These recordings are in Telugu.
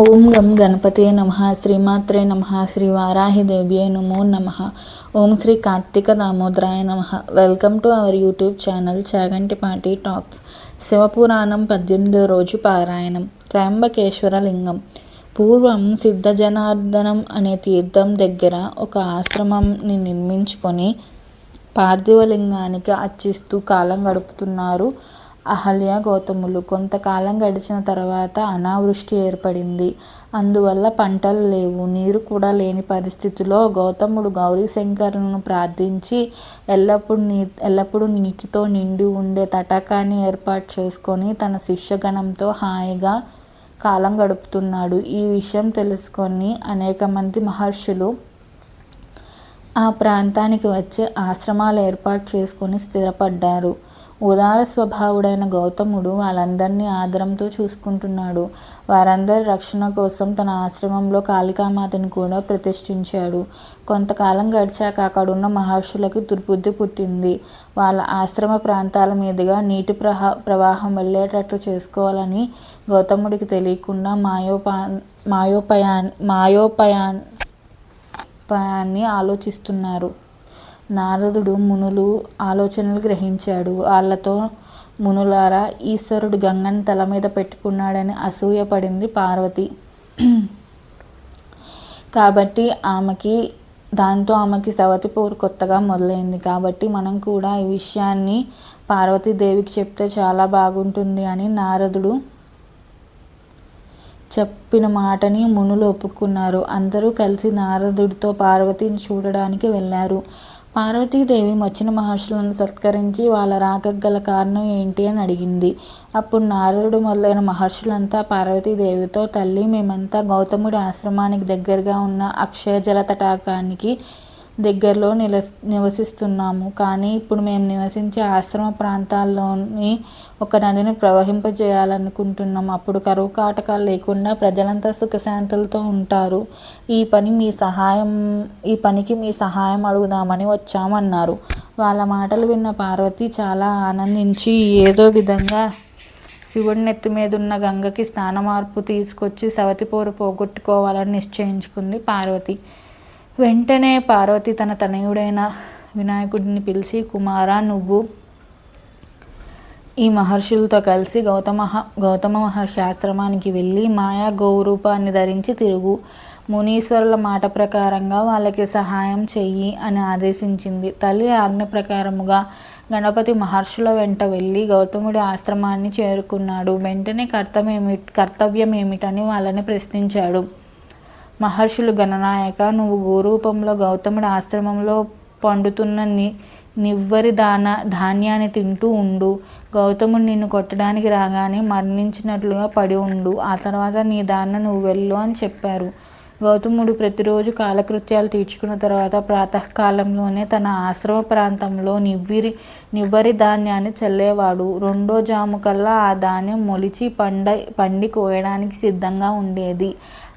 ఓం గం గణపతే నమ. శ్రీమాత్రే నమ. శ్రీ వారాహిదేవ్యే నమో నమ. ఓం శ్రీ కార్తీక దామోదరాయ నమ. Welcome to our YouTube channel Chaganti Pati talks. Shiva Purana పద్దెనిమిదో రోజు పారాయణం. త్రయంబకేశ్వర లింగం. పూర్వం సిద్ధ జనార్దనం అనే తీర్థం దగ్గర ఒక ఆశ్రమంని నిర్మించుకొని పార్థివలింగానికి అర్చిస్తూ కాలం గడుపుతున్నారు. అహల్య గౌతములు కొంతకాలం గడిచిన తర్వాత అనావృష్టి ఏర్పడింది. అందువల్ల పంటలు లేవు. నీరు కూడా లేని పరిస్థితిలో గౌతముడు గౌరీ శంకరులను ప్రార్థించి ఎల్లప్పుడూ నీ ఎల్లప్పుడూ నీటితో నిండి ఉండే తటాకాన్ని ఏర్పాటు చేసుకొని తన శిష్యగణంతో హాయిగా కాలం గడుపుతున్నాడు. ఈ విషయం తెలుసుకొని అనేక మంది మహర్షులు ఆ ప్రాంతానికి వచ్చి ఆశ్రమాలు ఏర్పాటు చేసుకొని స్థిరపడ్డారు. ఉదార స్వభావుడైన గౌతముడు వాళ్ళందరినీ ఆదరంతో చూసుకుంటున్నాడు. వారందరి రక్షణ కోసం తన ఆశ్రమంలో కాళికామాతను కూడా ప్రతిష్ఠించాడు. కొంతకాలం గడిచాక అక్కడున్న మహర్షులకు దుర్బుద్ధి పుట్టింది. వాళ్ళ ఆశ్రమ ప్రాంతాల మీదుగా నీటి ప్రహా ప్రవాహం వెళ్ళేటట్లు చేసుకోవాలని గౌతముడికి తెలియకుండా మాయోపా మాయోపయా మాయోపయా పయాన్ని ఆలోచిస్తున్నారు. నారదుడు మునులు ఆలోచనలు గ్రహించాడు. వాళ్ళతో మునులారా ఈశ్వరుడు గంగని తల మీద పెట్టుకున్నాడని అసూయపడింది పార్వతి. కాబట్టి ఆమెకి దాంతో ఆమెకి సవతి పోరు కొత్తగా మొదలైంది. కాబట్టి మనం కూడా ఈ విషయాన్ని పార్వతీదేవికి చెప్తే చాలా బాగుంటుంది అని నారదుడు చెప్పిన మాటని మునులు ఒప్పుకున్నారు. అందరూ కలిసి నారదుడితో పార్వతిని చూడడానికి వెళ్ళారు. పార్వతీదేవి వచ్చిన మహర్షులను సత్కరించి వాళ్ళ రాకకు గల కారణం ఏంటి అని అడిగింది. అప్పుడు నారదుడు మొదలైన మహర్షులంతా పార్వతీదేవితో తల్లి మేమంతా గౌతముడి ఆశ్రమానికి దగ్గరగా ఉన్న అక్షయ జల తటాకానికి దగ్గరలో నిల నివసిస్తున్నాము. కానీ ఇప్పుడు మేము నివసించే ఆశ్రమ ప్రాంతాల్లోని ఒక నదిని ప్రవహింపజేయాలనుకుంటున్నాం. అప్పుడు కరువు కాటకాలు లేకుండా ప్రజలంతా సుఖశాంతులతో ఉంటారు. ఈ పని మీ సహాయం ఈ పనికి మీ సహాయం అడుగుదామని వచ్చామన్నారు. వాళ్ళ మాటలు విన్న పార్వతి చాలా ఆనందించి ఏదో విధంగా శివుడి నెత్తి మీద ఉన్న గంగకి స్థాన మార్పు తీసుకొచ్చి సవతిపోరు పోగొట్టుకోవాలని నిశ్చయించుకుంది పార్వతి. వెంటనే పార్వతి తన తనయుడైన వినాయకుడిని పిలిచి కుమారా నువ్వు ఈ మహర్షులతో కలిసి గౌతమ గౌతమ మహర్షి ఆశ్రమానికి వెళ్ళి మాయా గౌరూపాన్ని ధరించి తిరుగు. మునీశ్వరుల మాట ప్రకారంగా వాళ్ళకి సహాయం చెయ్యి అని ఆదేశించింది. తల్లి ఆజ్ఞ ప్రకారముగా గణపతి మహర్షుల వెంట వెళ్ళి గౌతముడి ఆశ్రమాన్ని చేరుకున్నాడు. వెంటనే కర్తవ్యమేమి కర్తవ్యం ఏమిటని వాళ్ళని ప్రశ్నించాడు. మహర్షులు గణనాయక నువ్వు గోరూపంలో గౌతముడి ఆశ్రమంలో పండుతున్న ని నివ్వరి దాన ధాన్యాన్ని తింటూ ఉండు. గౌతముడు నిన్ను కొట్టడానికి రాగానే మరణించినట్లుగా పడి ఉండు. ఆ తర్వాత నీ దాన్న నువ్వు వెళ్ళు అని చెప్పారు. గౌతముడు ప్రతిరోజు కాలకృత్యాలు తీర్చుకున్న తర్వాత ప్రాతకాలంలోనే తన ఆశ్రమ ప్రాంతంలో నివ్విరి నివ్వరి ధాన్యాన్ని చల్లేవాడు. రెండో జాము కల్లా ఆ ధాన్యం మొలిచి పండ పండి కోయడానికి సిద్ధంగా ఉండేది.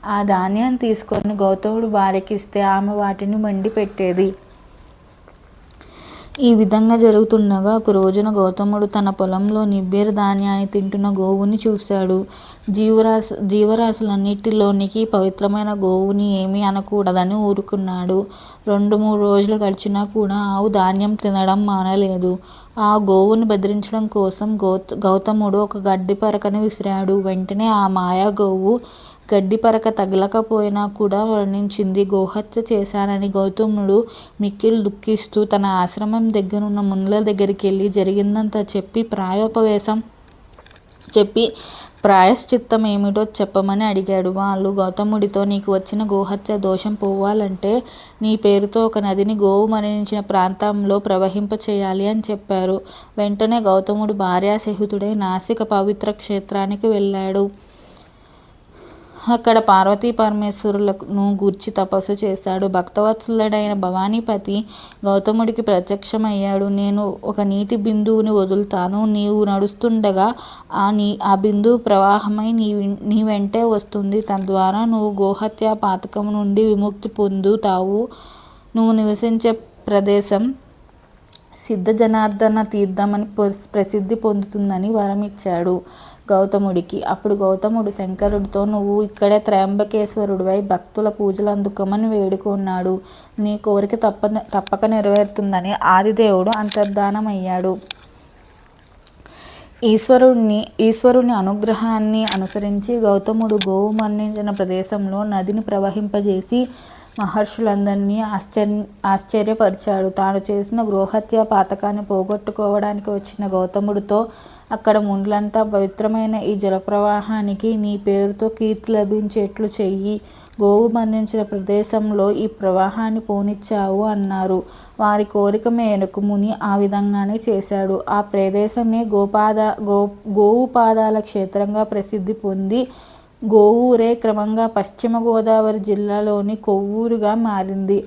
ఆ ధాన్యం తీసుకొని గౌతముడు భార్యకిస్తే ఆమె వాటిని మండి పెట్టేది ఈ విధంగా జరుగుతుండగా ఒక రోజున గౌతముడు తన పొలంలో నిబ్బేరు ధాన్యాన్ని తింటున్న గోవుని చూశాడు. జీవరాశ జీవరాశులన్నిటిలోనికి పవిత్రమైన గోవుని ఏమీ అనకూడదని ఊరుకున్నాడు. రెండు మూడు రోజులు గడిచినా కూడా ఆవు ధాన్యం తినడం మానలేదు. ఆ గోవుని బెదిరించడం కోసం గౌత గౌతముడు ఒక గడ్డి పరకను విసిరాడు. వెంటనే ఆ మాయా గోవు గడ్డి పరక తగలకపోయినా కూడా వర్ణించింది. గోహత్య చేశానని గౌతముడు మిక్కిలు దుఃఖిస్తూ తన ఆశ్రమం దగ్గరున్న మునుల దగ్గరికి వెళ్ళి జరిగిందంతా చెప్పి ప్రాయోపవేశం చెప్పి ప్రాయశ్చిత్తం ఏమిటో చెప్పమని అడిగాడు. వాళ్ళు గౌతముడితో నీకు వచ్చిన గోహత్య దోషం పోవాలంటే నీ పేరుతో ఒక నదిని గోవు మరణించిన ప్రాంతంలో ప్రవహింప చేయాలి అని చెప్పారు. వెంటనే గౌతముడు భార్యాసహితుడై నాసిక పవిత్ర క్షేత్రానికి వెళ్ళాడు. అక్కడ పార్వతీ పరమేశ్వరులను గూర్చి తపస్సు చేశాడు భక్తవత్సలుడైన భవానీపతి గౌతముడికి ప్రత్యక్షమయ్యాడు. నేను ఒక నీటి బిందువుని వదులుతాను. నీవు నడుస్తుండగా ఆ నీ ఆ బిందువు ప్రవాహమై నీ నీ వెంటే వస్తుంది. తద్వారా నువ్వు గోహత్య పాతకం నుండి విముక్తి పొందుతావు. నువ్వు నివసించే ప్రదేశం సిద్ధ జనార్దన తీర్థమని ప్రసిద్ధి పొందుతుందని వరమిచ్చాడు. గౌతముడికి. అప్పుడు గౌతముడు శంకరుడితో నువ్వు ఇక్కడే త్రయంబకేశ్వరుడివై భక్తుల పూజలు అందుకోమని వేడుకున్నాడు. నీ కోరిక తప్ప తప్పక నెరవేరుతుందని ఆదిదేవుడు అంతర్ధానమయ్యాడు. ఈశ్వరుణ్ణి ఈశ్వరుని అనుగ్రహాన్ని అనుసరించి గౌతముడు గోవు మరణించిన ప్రదేశంలో నదిని ప్రవహింపజేసి మహర్షులందరినీ ఆశ్చర్య ఆశ్చర్యపరిచాడు. తాను చేసిన గృహత్య పాతకాన్ని పోగొట్టుకోవడానికి వచ్చిన గౌతముడితో అక్కడ ముండ్లంతా పవిత్రమైన ఈ జలప్రవాహానికి నీ పేరుతో కీర్తి లభించేట్లు చెయ్యి. గోవు మరణించిన ప్రదేశంలో ఈ ప్రవాహాన్ని పోనిచ్చావు అన్నారు. వారి కోరిక మేరకు ముని ఆ విధంగానే చేశాడు. ఆ ప్రదేశమే గోపాద గో గోవు పాదాల క్షేత్రంగా ప్రసిద్ధి పొంది గోవూరే క్రమంగా పశ్చిమ గోదావరి జిల్లాలోని కొవ్వూరుగా మారింది.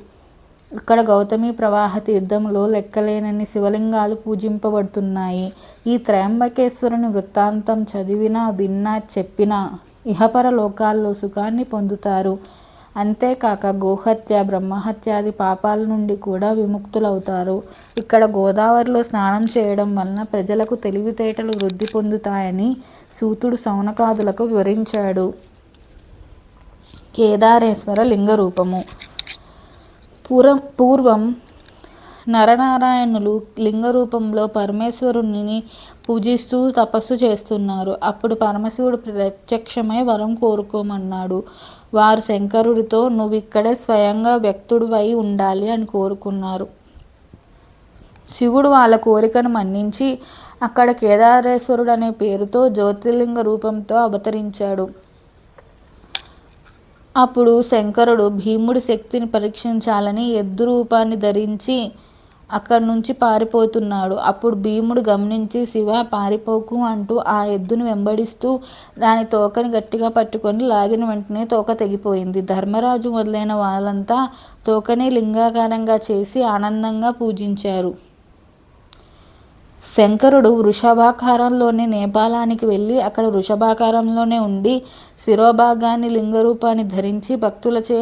ఇక్కడ గౌతమి ప్రవాహ తీర్థంలో లెక్కలేనన్ని శివలింగాలు పూజింపబడుతున్నాయి. ఈ త్రయంబకేశ్వరుని వృత్తాంతం చదివినా విన్నా చెప్పినా ఇహపర లోకాల్లో సుఖాన్ని పొందుతారు. అంతేకాక గోహత్య బ్రహ్మహత్యాది పాపాల నుండి కూడా విముక్తులవుతారు. ఇక్కడ గోదావరిలో స్నానం చేయడం వలన ప్రజలకు తెలివితేటలు వృద్ధి పొందుతాయని సూతుడు సౌనకాదులకు వివరించాడు. కేదారేశ్వర లింగ రూపము పూర్వం పూర్వం నరనారాయణులు లింగ రూపంలో పరమేశ్వరుని పూజిస్తూ తపస్సు చేస్తున్నారు. అప్పుడు పరమశివుడు ప్రత్యక్షమై వరం కోరుకోమన్నాడు. వారు శంకరుడితో నువ్వు ఇక్కడే స్వయంగా వ్యక్తుడివై ఉండాలి అని కోరుకున్నారు. శివుడు వాళ్ళ కోరికను మన్నించి అక్కడ కేదారేశ్వరుడు అనే పేరుతో జ్యోతిర్లింగ రూపంతో అవతరించాడు. అప్పుడు శంకరుడు భీముడి శక్తిని పరీక్షించాలని ఎద్దు రూపాన్ని ధరించి అక్కడి నుంచి పారిపోతున్నాడు. అప్పుడు భీముడు గమనించి శివ పారిపోకు అంటూ ఆ ఎద్దును వెంబడిస్తూ దాని తోకని గట్టిగా పట్టుకొని లాగిన వెంటనే తోక తెగిపోయింది. ధర్మరాజు మొదలైన వాళ్ళంతా తోకని లింగాకారంగా చేసి ఆనందంగా పూజించారు. శంకరుడు వృషభాకారంలోనే నేపాలానికి వెళ్ళి అక్కడ వృషభాకారంలోనే ఉండి శిరోభాగాన్ని లింగరూపాన్ని ధరించి భక్తులచే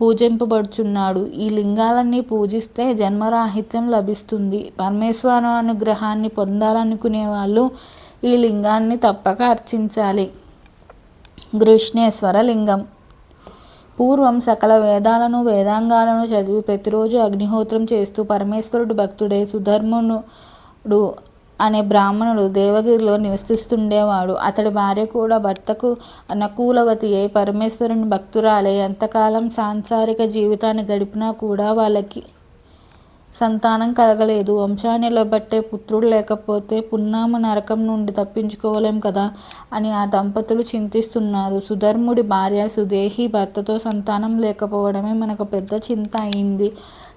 పూజింపబడుచున్నాడు. ఈ లింగాలన్నీ పూజిస్తే జన్మరాహిత్యం లభిస్తుంది. పరమేశ్వర అనుగ్రహాన్ని పొందాలనుకునే వాళ్ళు ఈ లింగాన్ని తప్పక అర్చించాలి. కృష్ణేశ్వర లింగం. పూర్వం సకల వేదాలను వేదాంగాలను చదివి ప్రతిరోజు అగ్నిహోత్రం చేస్తూ పరమేశ్వరుడు భక్తుడే సుధర్మునుడు అనే బ్రాహ్మణుడు దేవగిరిలో నివసిస్తుండేవాడు. అతడి భార్య కూడా భర్తకు అనుకూలవతి అయి పరమేశ్వరుని భక్తురాలే. ఎంతకాలం సాంసారిక జీవితాన్ని గడిపినా కూడా వాళ్ళకి సంతానం కలగలేదు. వంశాన్ని నిలబట్టే పుత్రుడు లేకపోతే పున్నామ నరకం నుండి తప్పించుకోలేం కదా అని ఆ దంపతులు చింతిస్తున్నారు. సుధర్ముడి భార్య సుదేహి భర్తతో సంతానం లేకపోవడమే మనకు పెద్ద చింత అయింది.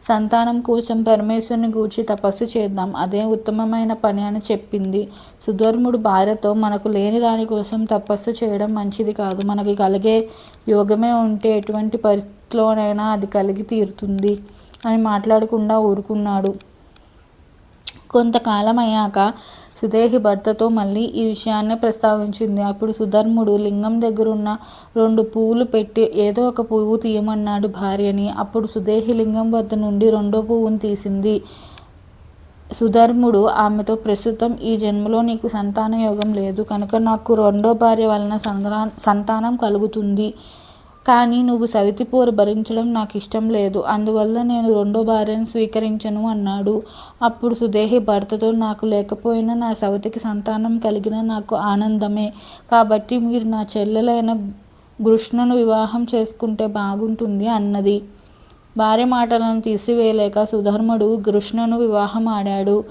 సంతానం కోసం పరమేశ్వరుని గూర్చి తపస్సు చేద్దాం. అదే ఉత్తమమైన పని అని చెప్పింది. సుధర్ముడు భార్యతో మనకు లేని దానికోసం తపస్సు చేయడం మంచిది కాదు. మనకి కలిగే యోగమే ఉంటే ఎటువంటి పరిస్థితిలోనైనా అది కలిగి తీరుతుంది అని మాట్లాడకుండా ఊరుకున్నాడు. కొంతకాలం అయ్యాక సుదేహి భర్తతో మళ్ళీ ఈ విషయాన్నే ప్రస్తావించింది. అప్పుడు సుధర్ముడు లింగం దగ్గరున్న రెండు పువ్వులు పెట్టి ఏదో ఒక పువ్వు తీయమన్నాడు భార్యని. అప్పుడు సుదేహి లింగం వద్ద నుండి రెండో పువ్వును తీసింది. సుధర్ముడు ఆమెతో ప్రస్తుతం ఈ జన్మలో నీకు సంతాన యోగం లేదు. కనుక నాకు రెండో భార్య వలన సంతానం కలుగుతుంది. కానీ నువ్వు సవితిపోరు భరించడం నాకు ఇష్టం లేదు. అందువల్ల నేను రెండో భార్యను స్వీకరించను అన్నాడు. అప్పుడు సుదేహి భర్తతో నాకు లేకపోయినా నా సవతికి సంతానం కలిగిన నాకు ఆనందమే. కాబట్టి మీరు నా చెల్లెలైన కృష్ణను వివాహం చేసుకుంటే బాగుంటుంది అన్నది. భార్య మాటలను తీసివేయలేక సుధర్ముడు కృష్ణను వివాహం ఆడాడు.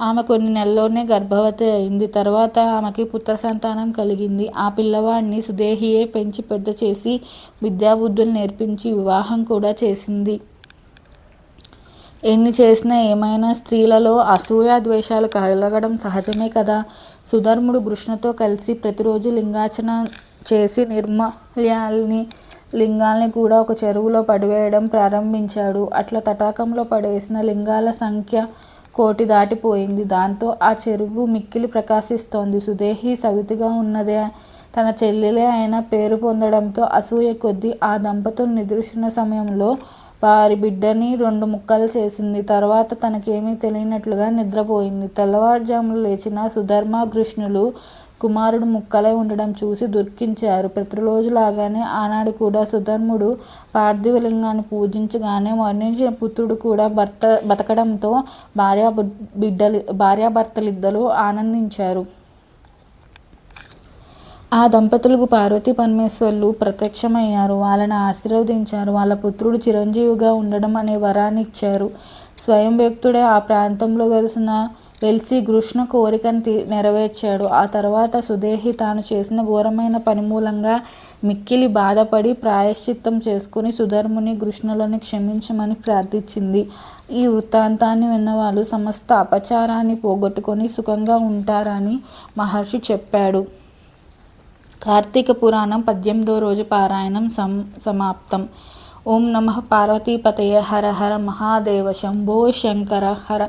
ఆమె కొన్ని నెలల్లోనే గర్భవతి అయింది. తర్వాత ఆమెకి పుత్ర సంతానం కలిగింది. ఆ పిల్లవాడిని సుదేహియే పెంచి పెద్ద చేసి విద్యాబుద్ధులు నేర్పించి వివాహం కూడా చేసింది. ఎన్ని చేసినా ఏమైనా స్త్రీలలో అసూయ ద్వేషాలు కలగడం సహజమే కదా. సుధర్ముడు కృష్ణతో కలిసి ప్రతిరోజు లింగాచన చేసి నిర్మల్యాల్ని లింగాల్ని కూడా ఒక చెరువులో పడివేయడం ప్రారంభించాడు. అట్లా తటాకంలో పడేసిన లింగాల సంఖ్య కోటి దాటిపోయింది. దాంతో ఆ చెరువు మిక్కిలి ప్రకాశిస్తోంది. సుదేహి సవితిగా ఉన్నదే తన చెల్లెలే అయిన పేరు పొందడంతో అసూయ కొద్దీ ఆ దంపతులు నిద్రిస్తున్న సమయంలో వారి బిడ్డని రెండు ముక్కలు చేసింది. తర్వాత తనకేమీ తెలియనట్లుగా నిద్రపోయింది. తెల్లవారుజాములు లేచిన సుధర్మ కృష్ణులు కుమారుడు ముక్కలై ఉండడం చూసి దుఃఖించారు. ప్రతిరోజులాగానే ఆనాడు కూడా సుధర్ముడు పార్థివలింగాన్ని పూజించగానే మరణించిన పుత్రుడు కూడా భర్త బతకడంతో భార్యా బిడ్డలు భార్యాభర్తలిద్దరూ ఆనందించారు. ఆ దంపతులకు పార్వతీ పరమేశ్వర్లు ప్రత్యక్షమయ్యారు. వాళ్ళని ఆశీర్వదించారు. వాళ్ళ పుత్రుడు చిరంజీవిగా ఉండడం అనే వరాన్ని ఇచ్చారు స్వయం వ్యక్తుడే ఆ ప్రాంతంలో వెలిసిన వెలిసి కృష్ణ కోరికను నెరవేర్చాడు. ఆ తర్వాత సుదేహి తాను చేసిన ఘోరమైన పని మూలంగా మిక్కిలి బాధపడి ప్రాయశ్చిత్తం చేసుకుని సుధర్ముని కృష్ణులను క్షమించమని ప్రార్థించింది. ఈ వృత్తాంతాన్ని విన్నవాళ్ళు సమస్త అపచారాన్ని పోగొట్టుకొని సుఖంగా ఉంటారని మహర్షి చెప్పాడు. కార్తీక పురాణం పద్దెనిమిదో రోజు పారాయణం సం సమాప్తం. ఓం నమ పార్వతీపతయ హర హర మహాదేవ శంభో శంకర హర